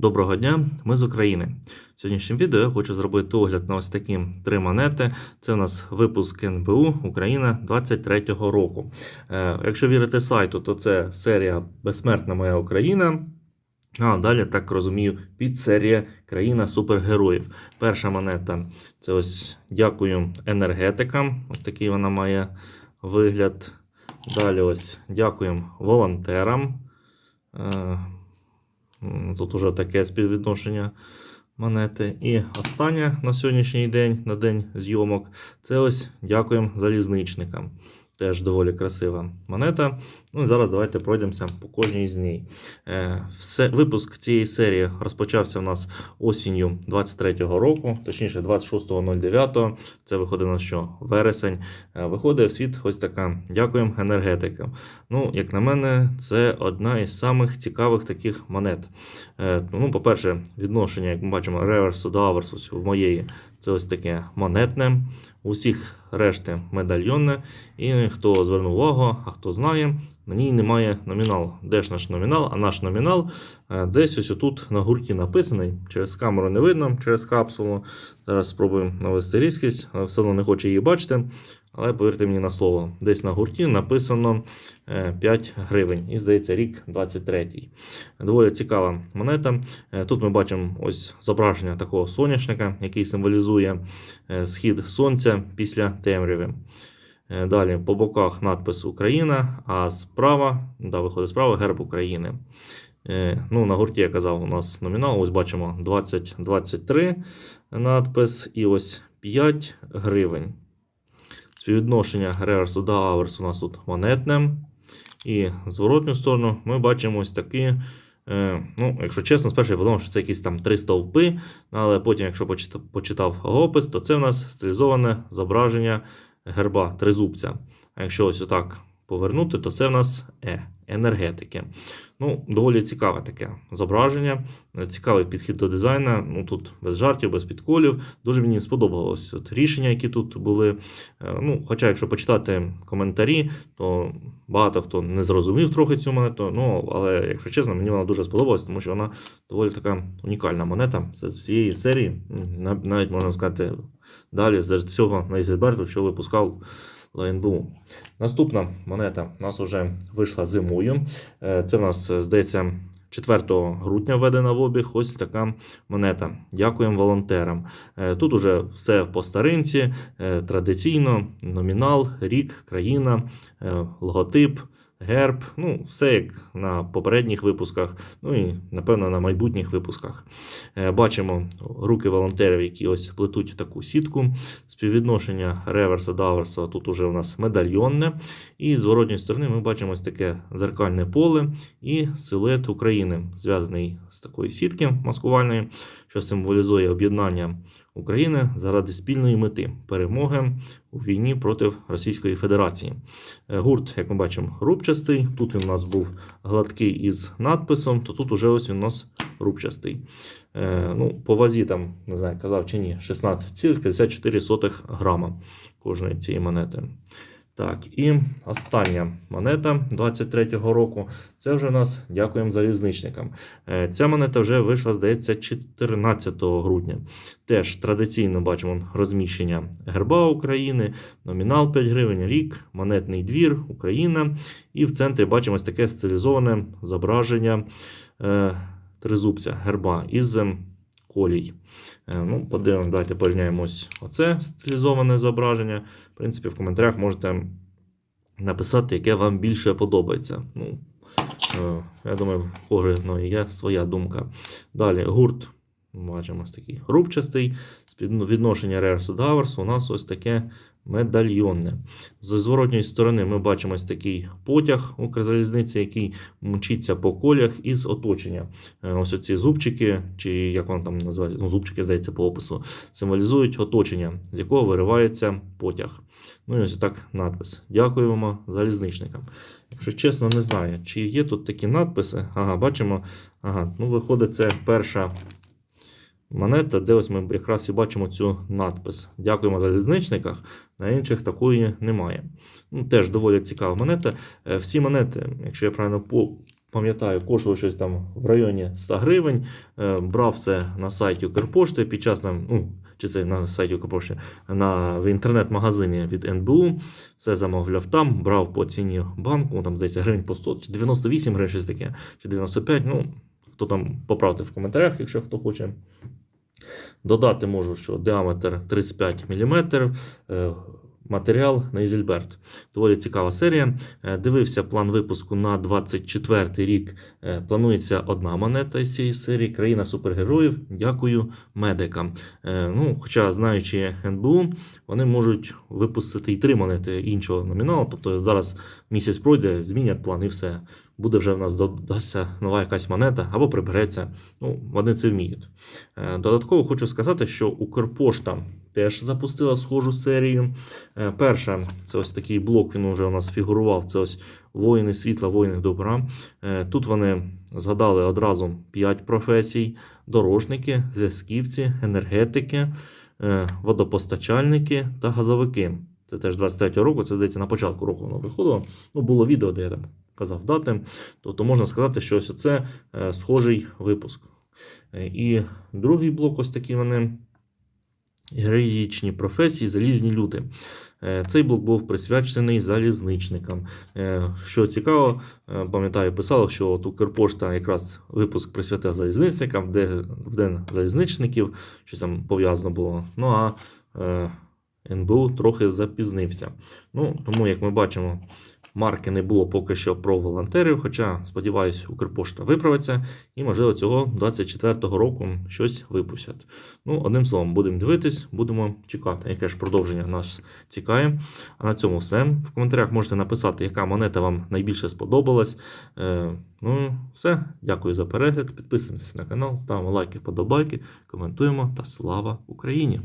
Доброго дня, ми з України. В сьогоднішньому відео я хочу зробити огляд на ось такі три монети. Це у нас випуск НБУ Україна 23-го року. Е, якщо вірити сайту, то це серія Безсмертна моя Україна. А далі, так розумію, підсерія Країна супергероїв. Перша монета це ось дякую енергетикам. Ось такий вона має вигляд. Далі ось дякуємо волонтерам. Тут уже таке співвідношення монети. І останнє на сьогоднішній день, на день зйомок, це ось дякуємо залізничникам. Теж доволі красива монета. Ну і зараз давайте пройдемося по кожній з ній. Е, все, випуск цієї серії розпочався у нас осінню 23-го року, точніше 26.09. Це виходить на що? Вересень. Е, виходить в світ ось така. Дякуємо енергетикам. Ну, як на мене, це одна із самих цікавих таких монет. Е, Ну, по-перше, відношення, як ми бачимо, реверсу до аверсу в моєї це ось таке монетне. У всіх решти медальйонне. І хто звернув увагу, а хто знає, на ній немає номінал. Де ж наш номінал? А наш номінал е, десь ось тут на гурті написаний. Через камеру не видно, через капсулу. Зараз спробуємо навести різкість, все одно не хоче її бачити. Але повірте мені на слово, десь на гурті написано е, 5 гривень. І здається, рік 23. Доволі цікава монета. Е, Тут ми бачимо ось зображення такого соняшника, який символізує е, схід сонця після темряви. Е, Далі по боках надпис Україна, а справа, да, виходить справа герб України. Е, Ну, на гурті я казав, у нас номінал. Ось бачимо 2023 надпис і ось 5 гривень. Співвідношення реверсу до аверсу у нас тут монетне. І зворотню сторону ми бачимо ось такі. е, Ну, якщо чесно, спершу я подумав, що це якісь там три стовпи, але потім, якщо почитав, почитав опис, то це в нас стилізоване зображення герба тризубця. А якщо ось отак повернути, то це в нас Е, енергетики. Ну, доволі цікаве таке зображення, е, цікавий підхід до дизайну. Ну тут без жартів, без підколів. Дуже мені сподобалось от рішення, які тут були. Е, Ну, хоча, якщо почитати коментарі, то багато хто не зрозумів трохи цю монету. Ну, але якщо чесно, мені вона дуже сподобалась, тому що вона доволі така унікальна монета. Це всієї серії, навіть можна сказати, далі з цього Нейзельберту, що випускав ЛНБУ. Наступна монета у нас вже вийшла зимою. Е, Це в нас, е, здається, 4 грудня введена в обіг. Ось така монета. Дякуємо волонтерам. Е, Тут уже все по старинці, традиційно, номінал, рік, країна, логотип. Герб, ну, все як на попередніх випусках, ну і напевно на майбутніх випусках. Е, Бачимо руки волонтерів, які ось плетуть таку сітку. Співвідношення реверса до аверса тут уже у нас медальйонне. І з зворотньої сторони ми бачимо ось таке зеркальне поле і силует України, зв'язаний з такої сітки маскувальної, що символізує об'єднання України заради спільної мети перемоги у війні проти Російської Федерації. Е, Гурт, як ми бачимо, рубчастий. Тут він у нас був гладкий із надписом, то тут уже ось він у нас рубчастий. Е, ну, по вазі там, не знаю, казав чи ні, 16,54 грама кожної цієї монети. Так, і остання монета 23-го року. Це вже нас дякуємо залізничникам. Е, Ця монета вже вийшла, здається, 14 грудня. Теж традиційно бачимо розміщення герба України, номінал 5 гривень, рік, монетний двір, Україна. І в центрі бачимо ось таке стилізоване зображення е, тризубця герба із ем, колій. Е, Ну, подивимося, давайте порівняємо оце стилізоване зображення. В принципі, в коментарях можете написати, яке вам більше подобається. Ну, е, я думаю, в кожного є своя думка. Далі гурт. Бачимо такий рубчастий. Відношення реверсу до аверсу у нас ось таке медальйонне. З зворотньої сторони ми бачимо ось такий потяг Укрзалізниці, який мчиться по колях із оточення. Е, Ось оці зубчики, чи як вони там називають, ну, зубчики, здається, по опису, символізують оточення, з якого виривається потяг. Ну і ось так надпис. Дякуємо залізничникам. Якщо чесно, не знаю, чи є тут такі надписи. Ага, бачимо. Ага, ну виходить, це перша монета, де ось ми якраз і бачимо цю надпис. Дякуємо залізничниках. На інших такої немає. Ну, Теж доволі цікава монета. Е, Всі монети, якщо я правильно пам'ятаю, коштувало щось там в районі 100 гривень. Е, Брав все на сайті Укрпошти під час там, ну, чи це на сайті Укрпошти, на, в інтернет-магазині від НБУ. Все замовляв там, брав по ціні банку, там, здається, гривень по 100, чи 98 гривень, щось таке, чи 95. Ну, хто там поправте в коментарях, якщо хто хоче. Додати можу, що діаметр 35 мм, е, матеріал на Ізельберт. Доволі цікава серія. Е, Дивився план випуску на 24 рік. Е, Планується одна монета із цієї серії. Країна супергероїв. Дякую медикам. Ну, хоча, знаючи НБУ, вони можуть випустити і три монети іншого номіналу. Тобто зараз місяць пройде, змінять план і все. Буде вже в нас додасться нова якась монета або прибереться. Ну, вони це вміють. Е, Додатково хочу сказати, що Укрпошта теж запустила схожу серію. Е, Перша це ось такий блок, він вже у нас фігурував. Це ось воїни світла, воїни добра. Е, Тут вони згадали одразу 5 професій: дорожники, зв'язківці, енергетики, водопостачальники та газовики. Це теж 23 року, це здається на початку року воно виходило. Ну, було відео, де я там казав дати. Тобто можна сказати, що ось це схожий випуск. Е, І другий блок, ось такі вони героїчні професії, залізні люди. Е, Цей блок був присвячений залізничникам. Е, Що цікаво, е, пам'ятаю, писало, що от Укрпошта якраз випуск присвятив залізничникам, де в день залізничників щось там пов'язано було. Ну а е, НБУ трохи запізнився. Ну, тому, як ми бачимо, марки не було поки що про волонтерів. Хоча, сподіваюся, Укрпошта виправиться і, можливо, цього 24-го року щось випустять. Ну, одним словом, будемо дивитись, будемо чекати, яке ж продовження нас цікає. А на цьому все. В коментарях можете написати, яка монета вам найбільше сподобалась. Е, ну, все. Дякую за перегляд. Підписуємося на канал, ставимо лайки, подобайки, коментуємо та слава Україні!